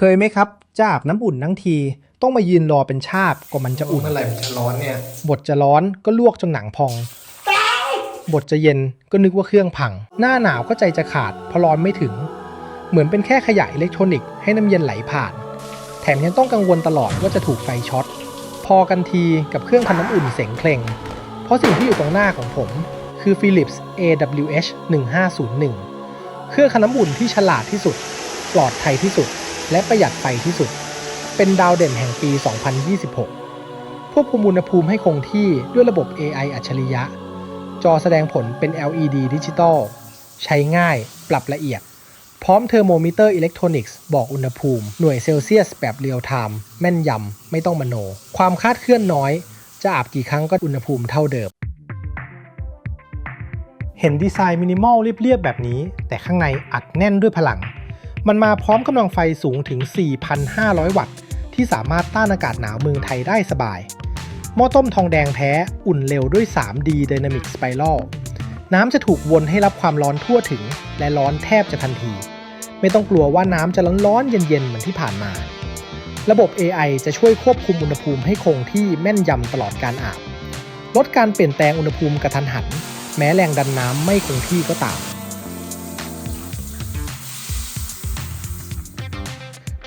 เคยไหมครับจะอาบน้ำอุ่นทั้งที ต้องมายืนรอเป็นชาติกว่ามันจะอุ่นเมื่อไหร่มันจะร้อนเนี่ยบทจะร้อนก็ลวกจนหนังพอง บทจะเย็นก็นึกว่าเครื่องพัง หน้าหนาวก็ใจจะขาดเพราะร้อนไม่ถึง เหมือนเป็นแค่ขยะอิเล็กทรอนิกส์ให้น้ำเย็นไหลผ่าน แถมยังต้องกังวลตลอดว่าจะถูกไฟช็อตพอกันทีกับเครื่องทำน้ำอุ่นเสงเคลงเพราะสิ่งที่อยู่ตรงหน้าของผม คือ Philips AWH 1501เครื่องทำน้ำอุ่นที่ฉลาดที่สุด ปลอดภัยที่สุด และประหยัดไฟที่สุด เป็นดาวเด่นแห่งปี 2026 ควบคุมอุณหภูมิให้คงที่ด้วยระบบ AI อัจฉริยะ จอแสดงผลเป็น LED ดิจิตอล ใช้ง่าย ปรับละเอียด พร้อมเทอร์โมมิเตอร์อิเล็กทรอนิกส์บอกอุณหภูมิ หน่วยเซลเซียสแบบเรียลไทม์ แม่นยำ ไม่ต้องมโน ความคาดเคลื่อนน้อย จะอาบกี่ครั้งก็อุณหภูมิเท่าเดิมเห็นดีไซน์มินิมอลเรียบๆ แบบนี้ แต่ข้างในอัดแน่นด้วยพลัง มันมาพร้อมกำลังไฟสูงถึง 4,500 วัตต์ ที่สามารถต้านอากาศหนาวเมืองไทยได้สบาย หม้อต้มทองแดงแท้อุ่นเร็วด้วย 3D Dynamic Spiral น้ำจะถูกวนให้รับความร้อนทั่วถึง และร้อนแทบจะทันที ไม่ต้องกลัวว่าน้ำจะร้อนๆเย็นๆเหมือนที่ผ่านมา ระบบ AI จะช่วยควบคุมอุณหภูมิให้คงที่แม่นยำตลอดการอาบ ลดการเปลี่ยนแปลงอุณหภูมิกระทันหัน แม้แรงดันน้ำไม่คงที่ก็ตาม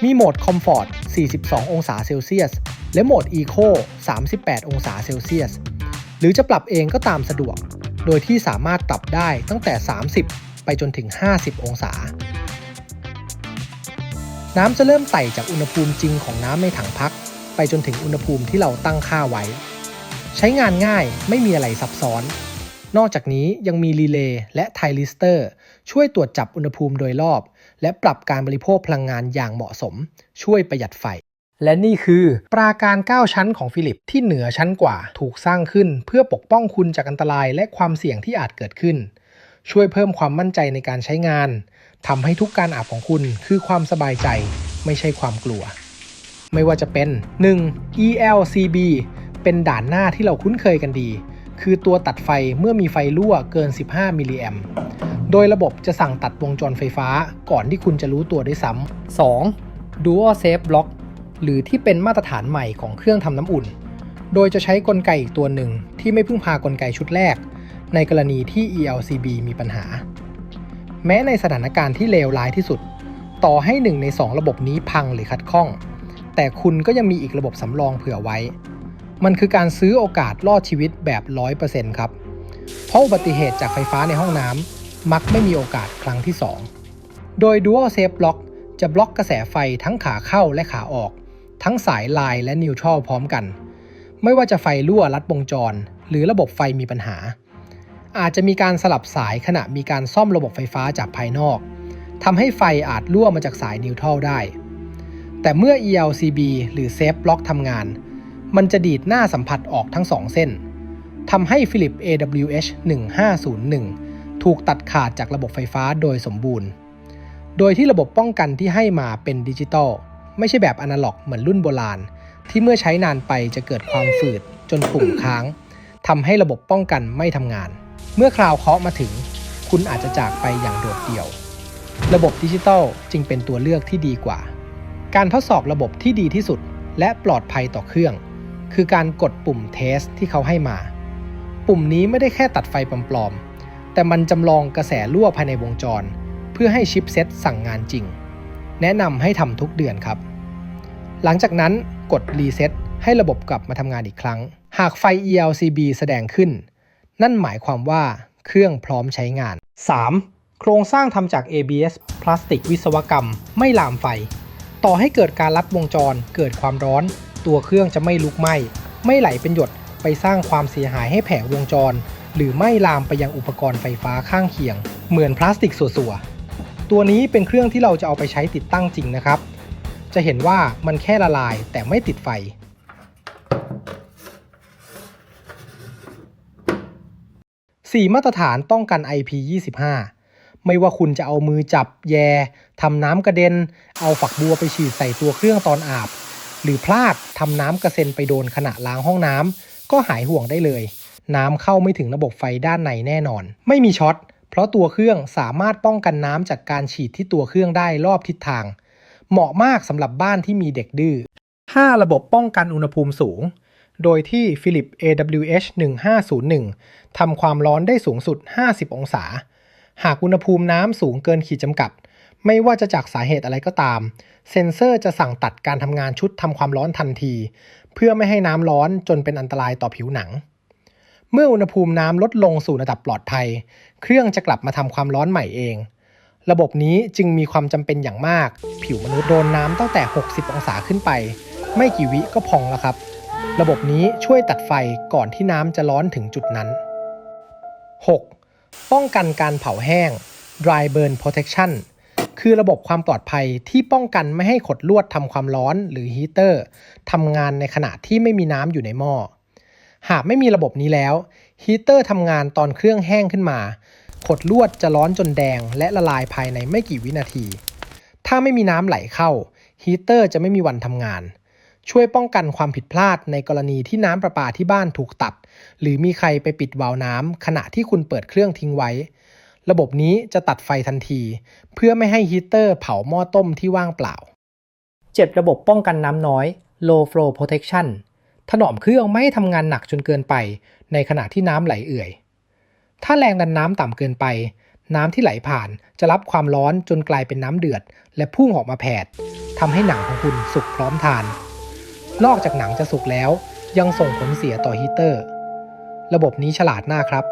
มีโหมด Comfort 42 องศาเซลเซียส และโหมด Eco 38 องศาเซลเซียส หรือจะปรับเองก็ตามสะดวก โดยที่สามารถปรับได้ตั้งแต่ 30 ไปจนถึง 50 องศา น้ำจะเริ่มไต่จากอุณหภูมิจริงของน้ำในถังพัก ไปจนถึงอุณหภูมิที่เราตั้งค่าไว้ ใช้งานง่ายไม่มีอะไรซับซ้อน นอกจากนี้ยังมีรีเลย์และไทลิสเตอร์ ช่วยตรวจจับอุณหภูมิโดยรอบ และปรับการบริโภคพลังงานอย่างเหมาะสม ช่วยประหยัดไฟ และนี่คือปราการ 9 ชั้นของฟิลิปที่เหนือชั้นกว่าถูกสร้างขึ้น เพื่อปกป้องคุณจากอันตรายและความเสี่ยงที่อาจเกิดขึ้น ช่วยเพิ่มความมั่นใจในการใช้งานทำให้ทุกการอาบของคุณคือความสบายใจไม่ใช่ความกลัว ไม่ว่าจะเป็น 1. ELCB เป็นด่านหน้าที่เราคุ้นเคยกันดี คือตัวตัดไฟเมื่อมีไฟรั่วเกิน 15 มิลลิแอมโดยระบบจะสั่งตัดวงจรไฟฟ้าก่อนที่คุณจะรู้ตัวด้วยซ้ำ 2. Dual Safe Block หรือที่เป็นมาตรฐานใหม่ของเครื่องทำน้ำอุ่น โดยจะใช้กลไกอีกตัวหนึ่งที่ไม่พึ่งพากลไกชุดแรก ในกรณีที่ ELCB มีปัญหา แม้ในสถานการณ์ที่เลวร้ายที่สุด ต่อให้หนึ่งใน 2 ระบบนี้พังหรือขัดข้อง แต่คุณก็ยังมีอีกระบบสำรองเผื่อไว้ มันคือการซื้อโอกาสรอดชีวิตแบบ 100%ครับ เพราะอุบัติเหตุจากไฟฟ้าในห้องน้ำมักไม่มีโอกาสครั้งที่ 2 โดย Dual Safe Block จะบล็อกกระแสไฟทั้งขาเข้าและขาออก ทั้งสายลายและนิวทรัลพร้อมกัน ไม่ว่าจะไฟรั่วลัดวงจร หรือระบบไฟมีปัญหา อาจจะมีการสลับสายขณะมีการซ่อมระบบไฟฟ้าจากภายนอกทำให้ไฟอาจรั่วมาจากสายนิวทรัลได้ แต่เมื่อ ELCB หรือ Safe Block ทำงาน มันจะดีดหน้าสัมผัสออกทั้งสองเส้นทำให้ Philips AWH 1501 ถูกตัดขาดจากระบบไฟฟ้าโดยสมบูรณ์ โดยที่ระบบป้องกันที่ให้มาเป็นดิจิตอลไม่ใช่แบบอนาล็อกเหมือนรุ่นโบราณ ที่เมื่อใช้นานไปจะเกิดความฝืดจนปุ่มค้างทำให้ระบบป้องกันไม่ทำงาน เมื่อคราวเคาะมาถึง คุณอาจจะจากไปอย่างโดดเดี่ยว ระบบดิจิตอลจึงเป็นตัวเลือกที่ดีกว่า การทดสอบระบบที่ดีที่สุด และปลอดภัยต่อเครื่อง คือการกดปุ่มเทสที่เขาให้มา ปุ่มนี้ไม่ได้แค่ตัดไฟปลอมๆ แต่มันจำลองกระแสรั่วภายในวงจร เพื่อให้ชิปเซ็ตสั่งงานจริง แนะนำให้ทำทุกเดือนครับ หลังจากนั้นกดรีเซ็ตให้ระบบกลับมาทำงานอีกครั้ง หากไฟ ELCB แสดงขึ้น นั่นหมายความว่าเครื่องพร้อมใช้งาน 3. โครงสร้างทำจาก ABS พลาสติกวิศวกรรม ไม่ลามไฟ ต่อให้เกิดการลัดวงจรเกิดความร้อน ตัวเครื่องจะไม่ลุกไหม้ ไม่ไหลเป็นหยดไปสร้างความเสียหายให้แผงวงจร หรือไม่ลามไปยังอุปกรณ์ไฟฟ้าข้างเคียง เหมือนพลาสติกสัวๆตัวนี้เป็นเครื่องที่เราจะเอาไปใช้ติดตั้งจริงนะครับ จะเห็นว่ามันแค่ละลายแต่ไม่ติดไฟ4มาตรฐานป้องกัน IP25 ไม่ว่าคุณจะเอามือจับแยทำน้ำกระเด็น เอาฝักบัวไปฉีดใส่ตัวเครื่องตอนอาบ หรือพลาดทำน้ำกระเซ็นไปโดนขณะล้างห้องน้ำก็หายห่วงได้เลย น้ำเข้าไม่ถึงระบบไฟด้านในแน่นอน ไม่มีช็อตเพราะตัวเครื่องสามารถป้องกันน้ำจากการฉีดที่ตัวเครื่องได้รอบทิศทาง เหมาะมากสำหรับบ้านที่มีเด็กดื้อ 5. ระบบป้องกันอุณหภูมิสูง โดยที่ Philips AWH 1501ทำความร้อนได้สูงสุด 50 องศา หากอุณหภูมิน้ำสูงเกินขีดจำกัด ไม่ว่าจะจากสาเหตุอะไรก็ตาม เซ็นเซอร์จะสั่งตัดการทำงานชุดทำความร้อนทันที เพื่อไม่ให้น้ำร้อนจนเป็นอันตรายต่อผิวหนัง เมื่ออุณหภูมิน้ำลดลงสู่ระดับปลอดภัย เครื่องจะกลับมาทำความร้อนใหม่เอง ระบบนี้จึงมีความจำเป็นอย่างมาก ผิวมนุษย์โดนน้ำตั้งแต่ 60 องศาขึ้นไป ไม่กี่วิก็พองแล้วครับ ระบบนี้ช่วยตัดไฟก่อนที่น้ำจะร้อนถึงจุดนั้น 6. ป้องกันการเผาแห้ง dry burn protection คือระบบความปลอดภัยที่ป้องกันไม่ให้ขดลวดทำความร้อนหรือฮีเตอร์ทำงานในขณะที่ไม่มีน้ำอยู่ในหม้อ หากไม่มีระบบนี้แล้วฮีเตอร์ทำงานตอนเครื่องแห้งขึ้นมา ขดลวดจะร้อนจนแดงและละลายภายในไม่กี่วินาที ถ้าไม่มีน้ำไหลเข้าฮีเตอร์จะไม่มีวันทำงาน ช่วยป้องกันความผิดพลาดในกรณีที่น้ำประปาที่บ้านถูกตัด หรือมีใครไปปิดวาล์วน้ำขณะที่คุณเปิดเครื่องทิ้งไว้ ระบบนี้จะตัดไฟทันที เพื่อไม่ให้ฮีเตอร์เผาหม้อต้มที่ว่างเปล่า 7. ระบบป้องกันน้ำน้อย low flow protection ถนอมเครื่องไม่ให้ทำงานหนักจนเกินไป ในขณะที่น้ำไหลเอื่อย ถ้าแรงดันน้ำต่ำเกินไป น้ำที่ไหลผ่านจะรับความร้อนจนกลายเป็นน้ำเดือด และพุ่งออกมาแผดทำให้หนังของคุณสุกพร้อมทาน นอกจากหนังจะสุกแล้ว ยังส่งผลเสียต่อฮีเตอร์ ระบบนี้ฉลาดมากครับ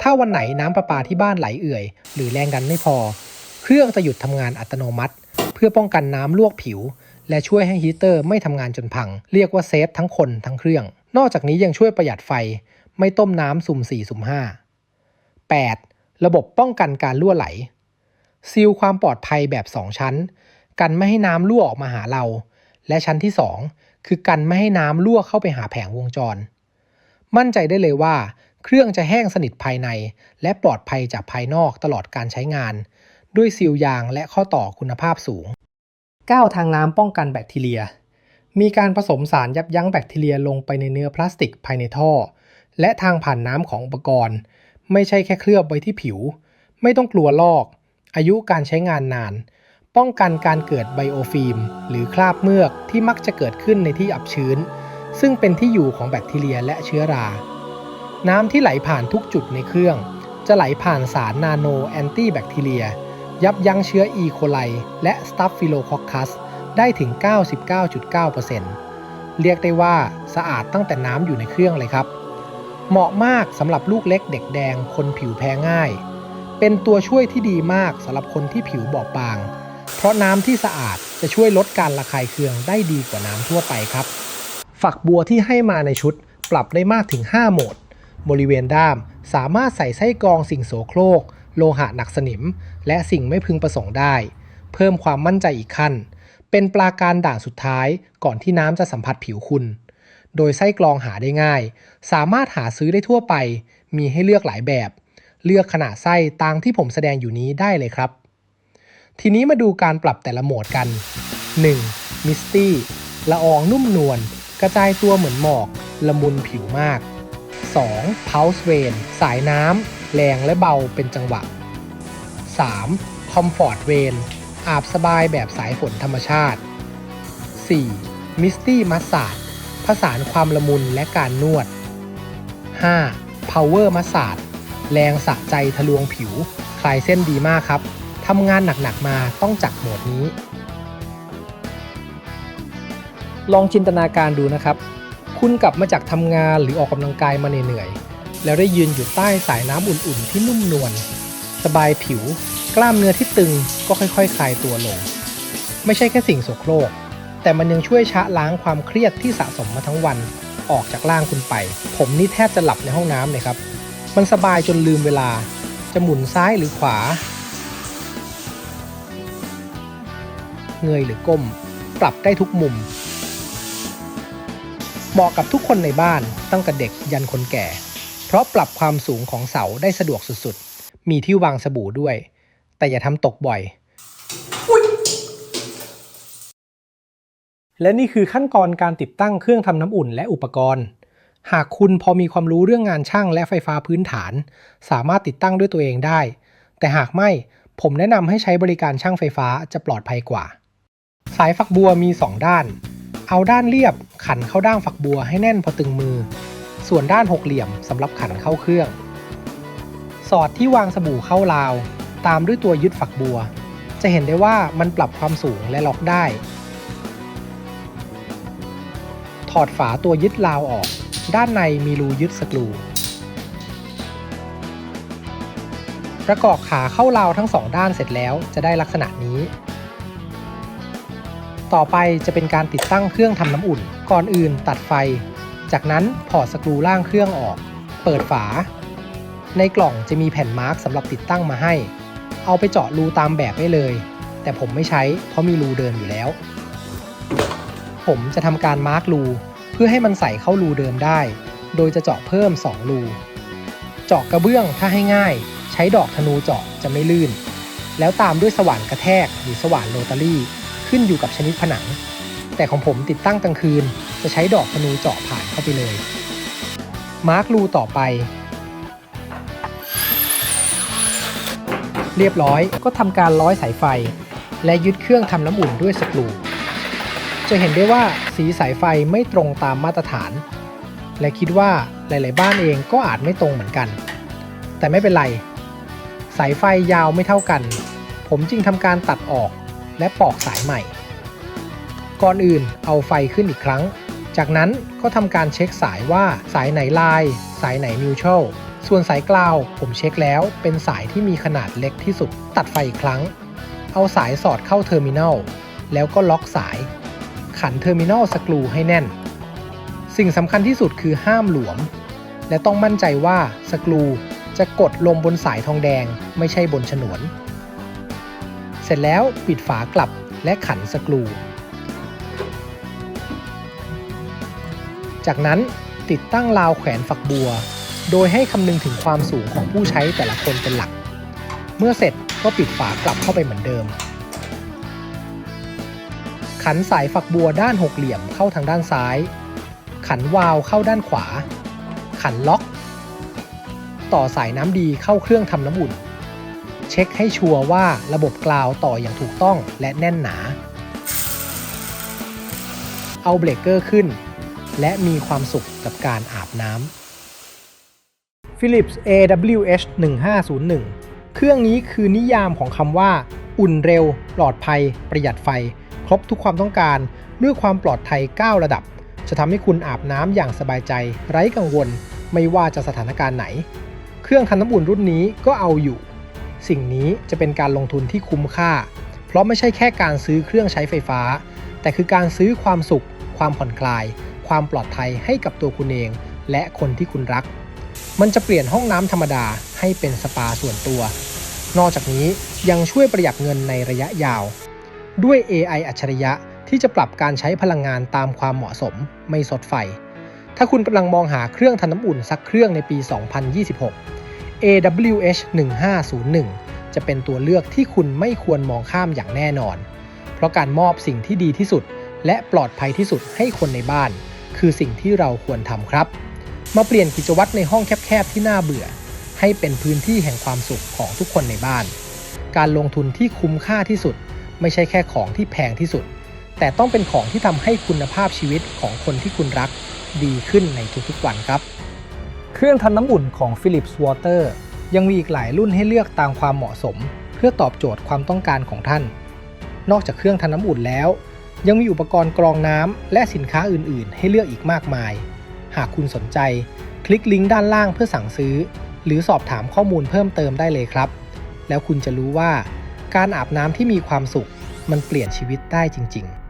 ถ้าวันไหนน้ำประปาที่บ้านไหลเอื่อย หรือแรงดันไม่พอ เครื่องจะหยุดทำงานอัตโนมัติ เพื่อป้องกันน้ำลวกผิว และช่วยให้ฮีเตอร์ไม่ทำงานจนพัง เรียกว่าเซฟทั้งคนทั้งเครื่อง นอกจากนี้ยังช่วยประหยัดไฟ ไม่ต้มน้ำสุ่ม4สุ่ม5 8. ระบบป้องกันการรั่วไหล ซีลความปลอดภัยแบบ 2 ชั้น กันไม่ให้น้ำรั่วออกมาหาเรา และชั้นที่ 2 คือกันไม่ให้น้ำรั่วเข้าไปหาแผงวงจร มั่นใจได้เลยว่า เครื่องจะแห้งสนิทภายใน และปลอดภัยจากภายนอกตลอดการใช้งาน ด้วยซีลยางและข้อต่อคุณภาพสูง 9 ทางน้ำป้องกันแบคทีเรีย มีการผสมสารยับยั้งแบคทีเรียลงไปในเนื้อพลาสติกภายในท่อ และทางผ่านน้ำของอุปกรณ์ ไม่ใช่แค่เคลือบไว้ที่ผิว ไม่ต้องกลัวลอก อายุการใช้งานนาน ป้องกันการเกิดไบโอฟิล์ม หรือคราบเมือกที่มักจะเกิดขึ้นในที่อับชื้น ซึ่งเป็นที่อยู่ของแบคทีเรียและเชื้อรา น้ำที่ไหลผ่านทุกจุดในเครื่อง จะไหลผ่านสารนาโนแอนตี้แบคทีเรีย ยับยั้งเชื้ออีโคไลและสตัฟฟิโลคอคคัสได้ถึง 99.9%เรียกได้ว่าสะอาดตั้งแต่น้ำอยู่ในเครื่องเลยครับ เหมาะมากสำหรับลูกเล็กเด็กแดงคนผิวแพ้ง่าย เป็นตัวช่วยที่ดีมากสำหรับคนที่ผิวบอบบาง เพราะน้ำที่สะอาดจะช่วยลดการระคายเคืองได้ดีกว่าน้ำทั่วไปครับ ฝักบัวที่ให้มาในชุดปรับได้มากถึง 5 โหมด บริเวณด้าม สามารถใส่ไส้กรองสิ่งโสโครก โลหะหนักสนิม และสิ่งไม่พึงประสงค์ได้ เพิ่มความมั่นใจอีกขั้น เป็นปราการด่านสุดท้ายก่อนที่น้ำจะสัมผัสผิวคุณ โดยไส้กรองหาได้ง่าย สามารถหาซื้อได้ทั่วไป มีให้เลือกหลายแบบ เลือกขนาดไส้ตามที่ผมแสดงอยู่นี้ได้เลยครับ ทีนี้มาดูการปรับแต่ละโหมดกัน 1. Misty ละอองนุ่มนวลกระจายตัวเหมือนหมอก ละมุนผิวมาก 2. Pulse Rain สายน้ำ แรงและเบาเป็นจังหวะ 3. Comfort Rain อาบสบายแบบสายฝนธรรมชาติ 4. Misty Massage ผสานความละมุนและการนวด 5. Power Massage แรงสะใจทะลวงผิว คลายเส้นดีมากครับ ทำงานหนักๆมาต้องจัดโหมดนี้ ลองจินตนาการดูนะครับ คุณกลับมาจากทำงานหรือออกกำลังกายมาเหนื่อยๆแล้วได้ยืนอยู่ใต้สายน้ำอุ่นๆที่นุ่มนวลสบายผิว กล้ามเนื้อที่ตึงก็ค่อยๆคลายตัวลง ไม่ใช่แค่สิ่งโสโครก แต่มันยังช่วยชะล้างความเครียดที่สะสมมาทั้งวันออกจากร่างคุณไป ผมนี่แทบจะหลับในห้องน้ำเลยครับ มันสบายจนลืมเวลา จะหมุนซ้ายหรือขวา เงยหรือก้ม ปรับได้ทุกมุม เหมาะกับทุกคนในบ้านตั้งแต่เด็กยันคนแก่ เพราะปรับความสูงของเสาได้สะดวกสุดๆ มีที่วางสบู่ด้วย แต่อย่าทำตกบ่อย และนี่คือขั้นตอนการติดตั้งเครื่องทำน้ำอุ่นและอุปกรณ์ หากคุณพอมีความรู้เรื่องงานช่างและไฟฟ้าพื้นฐาน สามารถติดตั้งด้วยตัวเองได้ แต่หากไม่ผมแนะนำให้ใช้บริการช่างไฟฟ้าจะปลอดภัยกว่า สายฝักบัวมี 2 ด้าน เอาด้านเรียบขันเข้าด้ามฝักบัวให้แน่นพอตึงมือ ส่วนด้านหกเหลี่ยมสำหรับขันเข้าเครื่อง สอดที่วางสบู่เข้าราว ตามด้วยตัวยึดฝักบัว จะเห็นได้ว่ามันปรับความสูงและล็อกได้ ถอดฝาตัวยึดราวออก ด้านในมีรูยึดสกรู ประกอบขาเข้าราวทั้งสองด้านเสร็จแล้วจะได้ลักษณะนี้ ต่อไปจะเป็นการติดตั้งเครื่องทำน้ำอุ่น ก่อนอื่นตัดไฟ จากนั้นถอดสกรูล่างเครื่องออก เปิดฝา ในกล่องจะมีแผ่นมาร์กสำหรับติดตั้งมาให้ เอาไปเจาะรูตามแบบได้เลย แต่ผมไม่ใช้เพราะมีรูเดิมอยู่แล้ว ผมจะทำการมาร์กรูเพื่อให้มันใส่เข้ารูเดิมได้ โดยจะเจาะเพิ่ม 2 รู เจาะกระเบื้องถ้าให้ง่าย ใช้ดอกธนูเจาะจะไม่ลื่น แล้วตามด้วยสว่านกระแทกหรือสว่านโรตารี่ ขึ้นอยู่กับชนิดผนัง แต่ของผมติดตั้งกลางคืน จะใช้ดอกธนูเจาะผ่านเข้าไปเลย มาร์กรูต่อไป เรียบร้อยก็ทำการร้อยสายไฟ และยึดเครื่องทำน้ำอุ่นด้วยสกรูจะเห็นได้ว่าสีสายไฟไม่ตรงตามมาตรฐาน และคิดว่าหลาย ๆ บ้านเองก็อาจไม่ตรงเหมือนกัน แต่ไม่เป็นไร สายไฟยาวไม่เท่ากัน ผมจึงทำการตัดออก และปอกสายใหม่ ก่อนอื่นเอาไฟขึ้นอีกครั้ง จากนั้นก็ทำการเช็คสายว่าสายไหนลาย สายไหนนิวทรัลส่วนสายกลาวผมเช็คแล้วเป็นสายที่มีขนาดเล็กที่สุด ตัดไฟอีกครั้ง เอาสายสอดเข้าเทอร์มินัลแล้วก็ล็อกสาย ขันเทอร์มินัลสกรูให้แน่น สิ่งสำคัญที่สุดคือห้ามหลวม และต้องมั่นใจว่าสกรูจะกดลงบนสายทองแดงไม่ใช่บนฉนวน เสร็จแล้วปิดฝากลับและขันสกรู จากนั้นติดตั้งราวแขวนฝักบัว โดยให้คำนึงถึงความสูงของผู้ใช้แต่ละคนเป็นหลัก เมื่อเสร็จก็ปิดฝากลับเข้าไปเหมือนเดิม ขันสายฝักบัวด้านหกเหลี่ยมเข้าทางด้านซ้าย ขันวาล์วเข้าด้านขวา ขันล็อก ต่อสายน้ำดีเข้าเครื่องทำน้ำอุ่น เช็คให้ชัวร์ว่าระบบกราวต่ออย่างถูกต้องและแน่นหนา เอาเบรกเกอร์ขึ้น และมีความสุขกับการอาบน้ำ Philips AWH 1501 เครื่องนี้คือนิยามของคำว่า อุ่นเร็ว ปลอดภัย ประหยัดไฟ ครบทุกความต้องการด้วยความปลอดภัย 9 ระดับ จะทำให้คุณอาบน้ำอย่างสบายใจ ไร้กังวล ไม่ว่าจะสถานการณ์ไหน เครื่องทำน้ำอุ่นรุ่นนี้ก็เอาอยู่ สิ่งนี้จะเป็นการลงทุนที่คุ้มค่า เพราะไม่ใช่แค่การซื้อเครื่องใช้ไฟฟ้า แต่คือการซื้อความสุข ความผ่อนคลาย ความปลอดภัยให้กับตัวคุณเอง และคนที่คุณรัก มันจะเปลี่ยนห้องน้ำธรรมดาให้เป็นสปาส่วนตัว นอกจากนี้ยังช่วยประหยัดเงินในระยะยาว ด้วย AI อัจฉริยะที่จะปรับการใช้พลังงานตามความเหมาะสม ไม่สดไฟ ถ้าคุณกำลังมองหาเครื่องทำน้ำอุ่นสักเครื่องในปี 2026 AWH 1501 จะเป็นตัวเลือกที่คุณไม่ควรมองข้ามอย่างแน่นอน เพราะการมอบสิ่งที่ดีที่สุด และปลอดภัยที่สุดให้คนในบ้าน คือสิ่งที่เราควรทำครับ มาเปลี่ยนกิจวัตรในห้องแคบๆที่น่าเบื่อ ให้เป็นพื้นที่แห่งความสุขของทุกคนในบ้าน การลงทุนที่คุ้มค่าที่สุด ไม่ใช่แค่ของที่แพงที่สุด แต่ต้องเป็นของที่ทำให้คุณภาพชีวิตของคนที่คุณรักดีขึ้นในทุกๆวันครับ เครื่องทำน้ำอุ่นของ Philips Water ยังมีอีกหลายรุ่นให้เลือกตามความเหมาะสม เพื่อตอบโจทย์ความต้องการของท่าน นอกจากเครื่องทำน้ำอุ่นแล้ว ยังมีอุปกรณ์กรองน้ำและสินค้าอื่น ๆ ให้เลือกอีกมากมาย หากคุณสนใจ คลิกลิงก์ด้านล่างเพื่อสั่งซื้อ หรือสอบถามข้อมูลเพิ่มเติมได้เลยครับ แล้วคุณจะรู้ว่า การอาบน้ำที่มีความสุขมันเปลี่ยนชีวิตได้จริง ๆ